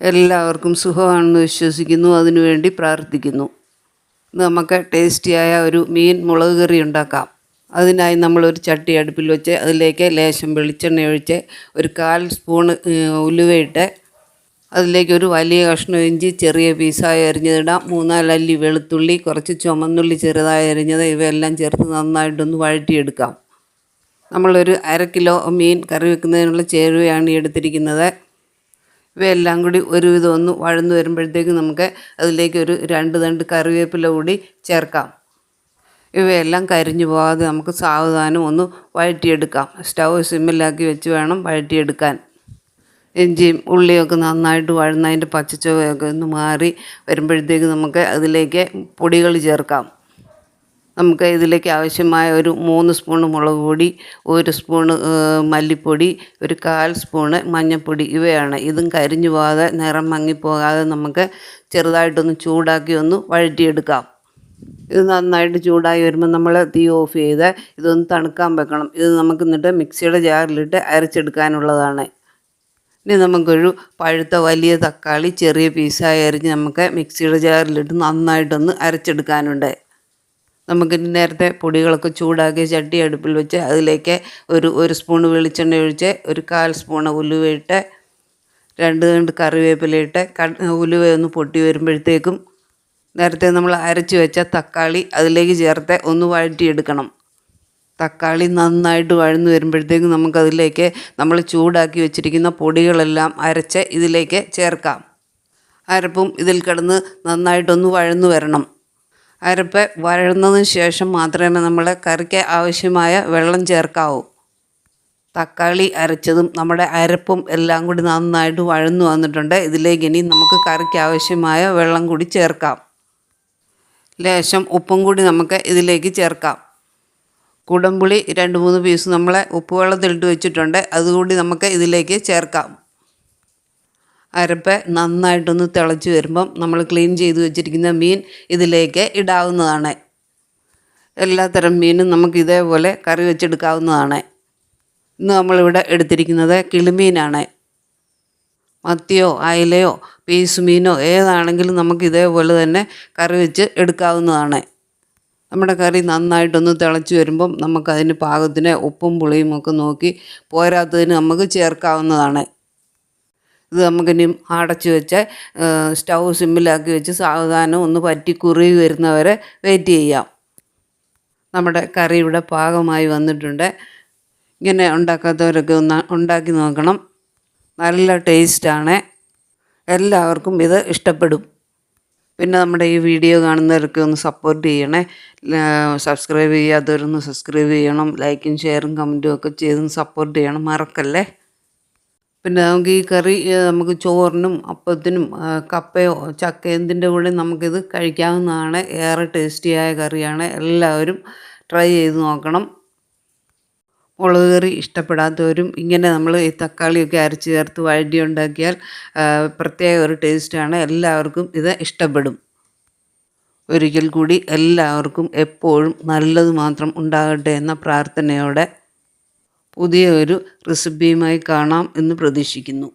എല്ലാവർക്കും സുഖമാണെന്ന് വിശ്വസിക്കുന്നു അതിനുവേണ്ടി പ്രാർത്ഥിക്കുന്നു. നമുക്ക് ടേസ്റ്റിയായ ഒരു മീൻ മുളക് കറി ഉണ്ടാക്കാം. അതിനായി നമ്മളൊരു ചട്ടി അടുപ്പിൽ വെച്ച് അതിലേക്ക് ലേശം വെളിച്ചെണ്ണ ഒഴിച്ച് ഒരു കാൽ സ്പൂൺ ഉലുവയിട്ട് അതിലേക്ക് ഒരു വലിയ കഷ്ണം ഇഞ്ചി ചെറിയ പീസായി അരിഞ്ഞതിടാം. മൂന്നാലല്ലി വെളുത്തുള്ളി കുറച്ച് ചുമന്നുള്ളി ചെറുതായി അരിഞ്ഞത് ഇവയെല്ലാം ചേർത്ത് നന്നായിട്ടൊന്ന് വഴറ്റിയെടുക്കാം. നമ്മളൊരു അര കിലോ മീൻ കറി വെക്കുന്നതിനുള്ള ചേരുവയാണ് എടുത്തിരിക്കുന്നത്. ഇവയെല്ലാം കൂടി ഒരുവിധം ഒന്ന് വഴന്നു വരുമ്പോഴത്തേക്ക് നമുക്ക് അതിലേക്ക് ഒരു രണ്ട് തണ്ട് കറിവേപ്പില കൂടി ചേർക്കാം. ഇവയെല്ലാം കരിഞ്ഞു പോകാതെ നമുക്ക് സാവധാനം ഒന്ന് വഴറ്റിയെടുക്കാം. സ്റ്റൗ സിമ്മിലാക്കി വെച്ച് വേണം വഴറ്റിയെടുക്കാൻ. ഇഞ്ചിയും ഉള്ളിയൊക്കെ നന്നായിട്ട് വഴന്നതിന്റെ പച്ചച്ചുവയൊക്കെ ഒന്ന് മാറി വരുമ്പോഴത്തേക്ക് നമുക്ക് അതിലേക്ക് പൊടികൾ ചേർക്കാം. നമുക്ക് ഇതിലേക്ക് ആവശ്യമായ ഒരു മൂന്ന് സ്പൂൺ മുളക് പൊടി ഒരു സ്പൂണ് മല്ലിപ്പൊടി ഒരു കാൽ സ്പൂണ് മഞ്ഞൾപ്പൊടി ഇവയാണ്. ഇതും കരിഞ്ഞു പോകാതെ നിറം മങ്ങിപ്പോകാതെ നമുക്ക് ചെറുതായിട്ടൊന്ന് ചൂടാക്കി ഒന്ന് വഴറ്റിയെടുക്കാം. ഇത് നന്നായിട്ട് ചൂടായി വരുമ്പോൾ നമ്മൾ തീ ഓഫ് ചെയ്ത് ഇതൊന്ന് തണുക്കാൻ വെക്കണം. ഇത് നമുക്ക് എന്നിട്ട് മിക്സിയുടെ ജാറിലിട്ട് അരച്ചെടുക്കാനുള്ളതാണ്. ഇനി നമുക്കൊരു പഴുത്ത വലിയ തക്കാളി ചെറിയ പീസായി അരിഞ്ഞ് നമുക്ക് മിക്സിയുടെ ജാറിലിട്ട് നന്നായിട്ടൊന്ന് അരച്ചെടുക്കാനുണ്ട്. നമുക്കിനി നേരത്തെ പൊടികളൊക്കെ ചൂടാക്കി ചട്ടി അടുപ്പിൽ വെച്ച് അതിലേക്ക് ഒരു ഒരു സ്പൂൺ വെളിച്ചെണ്ണ ഒഴിച്ച് ഒരു കാൽ സ്പൂൺ ഉലുവയിട്ട് രണ്ട് രണ്ട് കറിവേപ്പിലയിട്ട് ഉലുവ ഒന്ന് പൊട്ടി വരുമ്പോഴത്തേക്കും നേരത്തെ നമ്മൾ അരച്ച് വെച്ച തക്കാളി അതിലേക്ക് ചേർത്ത് ഒന്ന് വഴറ്റിയെടുക്കണം. തക്കാളി നന്നായിട്ട് വഴന്നു വരുമ്പോഴത്തേക്കും നമുക്കതിലേക്ക് നമ്മൾ ചൂടാക്കി വെച്ചിരിക്കുന്ന പൊടികളെല്ലാം അരച്ച് ഇതിലേക്ക് ചേർക്കാം. അരപ്പും ഇതിൽ കിടന്ന് നന്നായിട്ടൊന്ന് വഴന്നു വരണം. അരപ്പ് വഴന്നതിന് ശേഷം മാത്രമേ നമ്മൾ കറിക്ക് ആവശ്യമായ വെള്ളം ചേർക്കാവൂ. തക്കാളി അരച്ചതും നമ്മുടെ അരപ്പും എല്ലാം കൂടി നന്നായിട്ട് വഴന്നു വന്നിട്ടുണ്ട്. ഇതിലേക്ക് ഇനി നമുക്ക് കറിക്ക് ആവശ്യമായ വെള്ളം കൂടി ചേർക്കാം. ലേശം ഉപ്പും കൂടി നമുക്ക് ഇതിലേക്ക് ചേർക്കാം. കുടംപുളി രണ്ട് മൂന്ന് പീസ് നമ്മൾ ഉപ്പ് വെള്ളത്തിലിട്ട് വെച്ചിട്ടുണ്ട്. അതുകൂടി നമുക്ക് ഇതിലേക്ക് ചേർക്കാം. അരപ്പ് നന്നായിട്ടൊന്ന് തിളച്ച് വരുമ്പം നമ്മൾ ക്ലീൻ ചെയ്ത് വെച്ചിരിക്കുന്ന മീൻ ഇതിലേക്ക് ഇടാവുന്നതാണ്. എല്ലാത്തരം മീനും നമുക്ക് ഇതേപോലെ കറി വെച്ചെടുക്കാവുന്നതാണ്. ഇന്ന് നമ്മളിവിടെ എടുത്തിരിക്കുന്നത് കിളിമീനാണ്. മത്തിയോ അയലയോ പീസ് മീനോ ഏതാണെങ്കിലും നമുക്ക് ഇതേപോലെ തന്നെ കറി വെച്ച് എടുക്കാവുന്നതാണ്. നമ്മുടെ കറി നന്നായിട്ടൊന്ന് തിളച്ച് വരുമ്പം നമുക്കതിന് പാകത്തിന് ഉപ്പും പുളിയും ഒക്കെ നോക്കി പോരാത്തതിന് നമുക്ക് ചേർക്കാവുന്നതാണ്. ഇത് നമുക്കിനി അടച്ച് വെച്ച് സ്റ്റൗ സിമ്മിലാക്കി വെച്ച് സാവധാനം ഒന്ന് പറ്റി കുറുകി വരുന്നവരെ വെയിറ്റ് ചെയ്യാം. നമ്മുടെ കറി ഇവിടെ പാകമായി വന്നിട്ടുണ്ട്. ഇങ്ങനെ ഉണ്ടാക്കാത്തവരൊക്കെ ഒന്ന് ഉണ്ടാക്കി നോക്കണം. നല്ല ടേസ്റ്റാണ്. എല്ലാവർക്കും ഇത് ഇഷ്ടപ്പെടും. പിന്നെ നമ്മുടെ ഈ വീഡിയോ കാണുന്നവരൊക്കെ ഒന്ന് സപ്പോർട്ട് ചെയ്യണേ. സബ്സ്ക്രൈബ് ചെയ്യാത്തവരൊന്ന് സബ്സ്ക്രൈബ് ചെയ്യണം. ലൈക്കും ഷെയറും കമന്റും ഒക്കെ ചെയ്തൊന്ന് സപ്പോർട്ട് ചെയ്യണം. മറക്കല്ലേ? പിന്നെ നമുക്ക് ഈ കറി നമുക്ക് ചോറിനും അപ്പത്തിനും കപ്പയോ ചക്ക എന്തിന്റെ കൂടെ നമുക്കിത് കഴിക്കാവുന്നതാണ്. ഏറെ ടേസ്റ്റിയായ കറിയാണ്. എല്ലാവരും ട്രൈ ചെയ്ത് നോക്കണം. മുളക് കറി ഇഷ്ടപ്പെടാത്തവരും ഇങ്ങനെ നമ്മൾ ഈ തക്കാളിയൊക്കെ അരച്ച് ചേർത്ത് വഴറ്റി ഉണ്ടാക്കിയാൽ പ്രത്യേക ഒരു ടേസ്റ്റാണ്. എല്ലാവർക്കും ഇത് ഇഷ്ടപ്പെടും. ഒരിക്കൽ കൂടി എല്ലാവർക്കും എപ്പോഴും നല്ലത് മാത്രം ഉണ്ടാകട്ടെ എന്ന പ്രാർത്ഥനയോടെ പുതിയ ഒരു റെസിപ്പിയുമായി കാണാം എന്ന് പ്രതീക്ഷിക്കുന്നു.